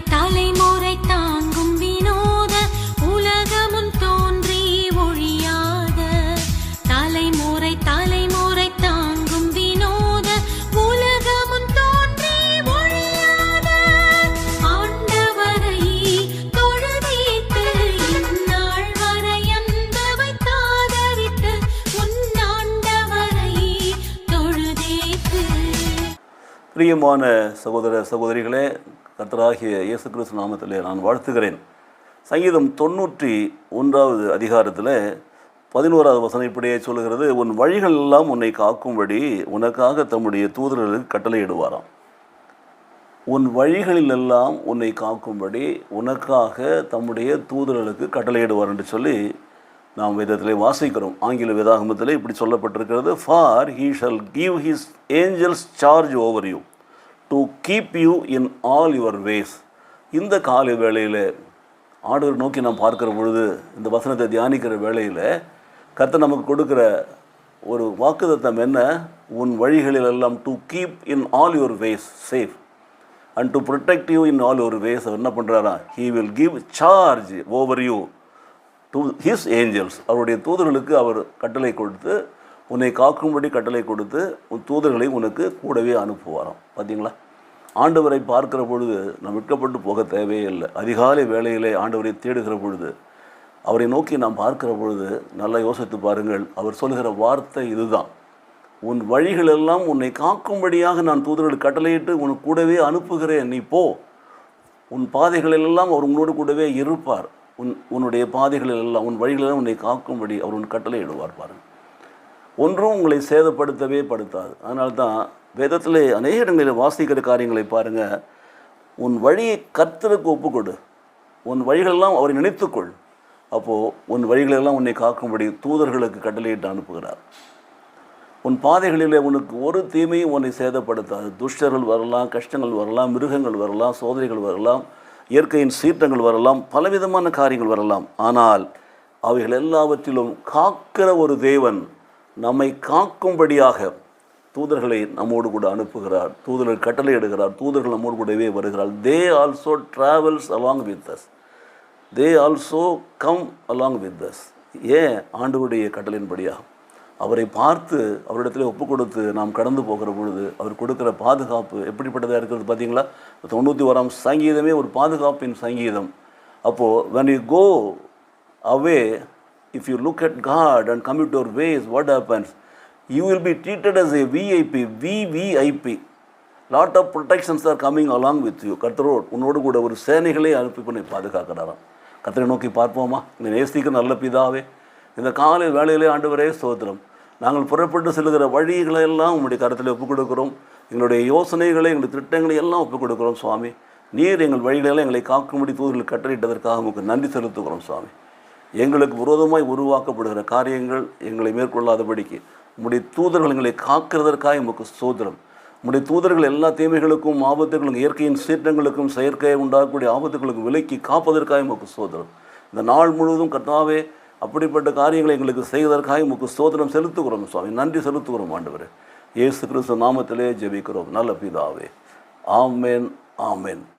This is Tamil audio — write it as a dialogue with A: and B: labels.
A: 打你。
B: பிரியமான சகோதர சகோதரிகளே கத்தராகிய இயேசு கிறிஸ்து நாமத்தில் நான் வாழ்த்துகிறேன். சங்கீதம் தொண்ணூற்றி ஒன்றாவது அதிகாரத்தில் பதினோராவது வசனம் இப்படியே சொல்லுகிறது உன் வழிகள் எல்லாம் உன்னை காக்கும்படி உனக்காக தம்முடைய தூதர்களுக்கு கட்டளையிடுவாராம். உன் வழிகளில் எல்லாம் உன்னை காக்கும்படி உனக்காக தம்முடைய தூதர்களுக்கு கட்டளையிடுவார் என்று சொல்லி நாம் வேதத்திலே வாசிக்கிறோம். ஆங்கில வேதாகமத்தில் இப்படி சொல்லப்பட்டிருக்கிறது for he shall give his angels charge over you to keep you in all your ways இந்த காலை வேளையில் ஆண்டவர் நோக்கி நாம் பார்க்கிற பொழுது இந்த வசனத்தை தியானிக்கிற வேளையில் கர்த்தர் நமக்கு கொடுக்குற ஒரு வாக்குதத்தம் என்ன? உன் வழிகளில் எல்லாம் to keep in all your ways safe and to protect you in all your ways அவர் என்ன பண்ணுறாரா he will give charge over you to his angels அவருடைய தூதர்களுக்கு அவர் கட்டளை கொடுத்து உன்னை காக்கும்படி கட்டளை கொடுத்து உன் தூதர்களை உனக்கு கூடவே அனுப்புவாராம். பார்த்தீங்களா ஆண்டவரை பார்க்கிற பொழுது நாம் விற்கப்பட்டு போக தேவையே இல்லை. அதிகாலை வேளையிலே ஆண்டவரை தேடுகிற பொழுது அவரை நோக்கி நாம் பார்க்கிற பொழுது நல்லா யோசித்து பாருங்கள் அவர் சொல்லுகிற வார்த்தை இதுதான். உன் வழிகளெல்லாம் உன்னை காக்கும்படியாக நான் தூதர்களுக்கு கட்டளையிட்டு உனக்கு கூடவே அனுப்புகிறேன். நீ போ. உன் பாதைகளெல்லாம் அவர் உன்னோடு கூடவே இருப்பார். உன் உன்னுடைய பாதைகளில் எல்லாம் உன் வழிகளெல்லாம் உன்னை காக்கும்படி அவர் உன் கட்டளை இடுவார் பாருங்கள் ஒன்றும் உங்களை சேதப்படுத்தவே படுத்தாது. அதனால தான் வேதத்தில் அநேக இடங்களில் வாசிக்கிற காரியங்களை பாருங்கள் உன் வழியை கர்த்தருக்கு ஒப்புக்கொடு. உன் வழிகளெல்லாம் அவரை நினைத்துக்கொள். அப்போது உன் வழிகளெல்லாம் உன்னை காக்கும்படி தூதர்களுக்கு கட்டளையிட்டு அனுப்புகிறார். உன் பாதைகளிலே உனக்கு ஒரு தீமையும் உன்னை சேதப்படுத்தாது. துஷ்டர்கள் வரலாம் கஷ்டங்கள் வரலாம் மிருகங்கள் வரலாம் சோதனைகள் வரலாம். இயற்கையின் சீற்றங்கள் வரலாம் பலவிதமான காரியங்கள் வரலாம். ஆனால் அவைகள் எல்லாவற்றிலும் காக்கிற ஒரு தேவன் நம்மை காக்கும்படியாக தூதர்களை நம்மோடு கூட அனுப்புகிறார் தூதர்கள் கட்டளை எடுகிறார் தூதர்கள் நம்மோடு கூடவே வருகிறார். They also travels along with us they also come along with us ஏன்? ஆண்டுகளுடைய கட்டளையின்படியாகும் அவரை பார்த்து அவரிடத்துல ஒப்பு கொடுத்து நாம் கடந்து போகிற பொழுது அவர் கொடுக்குற பாதுகாப்பு எப்படிப்பட்டதாக இருக்கிறது பார்த்தீங்களா? தொண்ணூற்றி ஓராம் சங்கீதமே ஒரு பாதுகாப்பின் சங்கீதம். அப்போது when you go away if you look at God and commit your ways what happens you will be treated as a VIP VVIP lot of protections are coming along with you கர்த்தரோடு உன்னோடு கூட ஒரு சேனைகளை அனுப்பி பண்ணி பாதுகாக்கிறாராம். கர்த்தரை நோக்கி பார்ப்போமா? இந்த நேசிக்கு நல்ல பிதாவே இந்த காலை வேலையிலே ஆண்டவரே ஸ்தோத்திரம். நாங்கள் புறப்பட்டு செல்கிற வழிகளை எல்லாம் உங்களுடைய கருத்தில் ஒப்புக் கொடுக்குறோம் எங்களுடைய யோசனைகளை எங்களுடைய திட்டங்களை எல்லாம் ஒப்புக் கொடுக்குறோம் சுவாமி. நீர் எங்கள் வழிகளெல்லாம் எங்களை காக்கும்படி தூதர்கள் கட்டளையிட்டதற்காக உங்களுக்கு நன்றி செலுத்துகிறோம் சுவாமி. எங்களுக்கு விரோதமாய் உருவாக்கப்படுகிற காரியங்கள் எங்களை மேற்கொள்ளாதபடிக்கு உங்களுடைய தூதர்கள் எங்களை காக்கிறதற்காக உமக்கு சோதரம் உங்களுடைய தூதர்கள் எல்லா தீமைகளுக்கும் ஆபத்துகளுக்கும் இயற்கையின் சீற்றங்களுக்கும் செயற்கையை உண்டாகக்கூடிய ஆபத்துகளுக்கும் விலக்கி காப்பதற்காக உமக்கு சோதரம் இந்த நாள் முழுவதும் கர்த்தாவே அப்படிப்பட்ட காரியங்களை எங்களுக்கு செய்வதற்காக உமக்கு சோதனம் செலுத்துகிறோம் சுவாமி. நன்றி செலுத்துகிறோம் ஆண்டவர். இயேசு கிறிஸ்து நாமத்திலே ஜெபிக்கிறோம். நல்ல பிதாவே. ஆமென் ஆமென்.